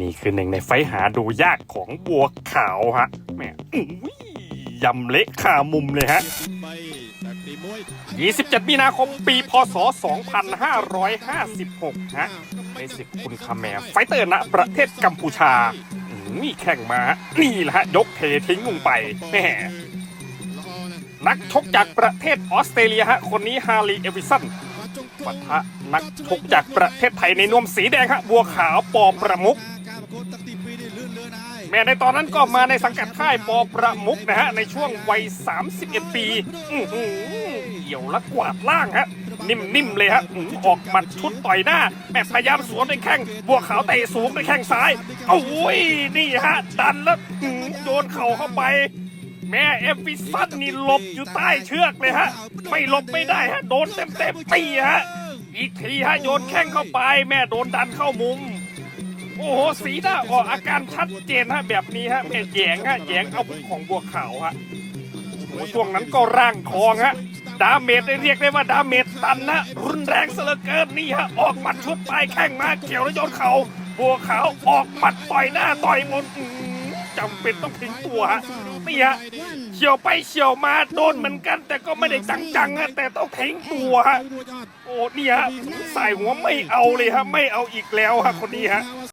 นี่คือหนึ่งในไฟหาดูยากของบัวขาวฮะแม่อุ้ยยำเละขามุมเลยฮะ 27 มีนาคมปีพศ 2556 ฮะ ในศึกคุณคาแมไฟเตอร์ณประเทศกัมพูชาอนี่แข่งมา นี่แหละฮะ ยกเททิ้งลงไปแหนักชกจากประเทศออสเตรเลียฮะ คนนี้ฮารีเอวิสันปะทะนักชกจากประเทศไทยในนวมสีแดงฮะ บัวขาวปอประมุก แม้ในตอนนั้นก็มาในสังกัดค่ายปอประมุกนะฮะ ในช่วงวัย 31 ปีอื้อหือเหี่ยวและกวาดล่างฮะ นิ่มๆเลยฮะอออกหมัดชุดต่อยหน้าแม่พยายามสวนด้วยแข้งบัวขาวเตะสูงด้วยแข้งซ้ายโอ้ยนี่ฮะ ดันแล้วโดนเข่าเข้าไปแม่เอฟฟิสันนี่หลบอยู่ใต้เชือกเลยฮะ ไม่หลบไม่ได้ฮะ โดนเต็มๆตีฮะ อีกทีฮะ โยนแข้งเข้าไป แม่โดนดันเข้ามุม โอ้โหสีหน้าออกอาการชัดเจนฮะแบบนี้ฮะแม่แยงฮะแยงเอาของบัวขาวฮะโอ้ช่วงนั้นก็ร่างทองฮะดาเมจได้เรียกได้ว่าดาเมจตันนะรุนแรงซะเลือเกินนี่ฮะออกหมัดชุดปลายแข้งมาเกี่ยวแล้วโยนเขาบัวขาวออกหมัดต่อยหน้าต่อยมนจำเป็นต้องทิ้งตัวฮะนี่ฮะเฉียวไปเฉียวมาโดนเหมือนกัน แต่ก็ไม่ได้จังๆฮะแต่ต้องทิ้งตัวฮะโอ้เนี่ยฮะใส่หัวไม่เอาเลยฮะไม่เอาอีกแล้วฮะคนนี้ฮะ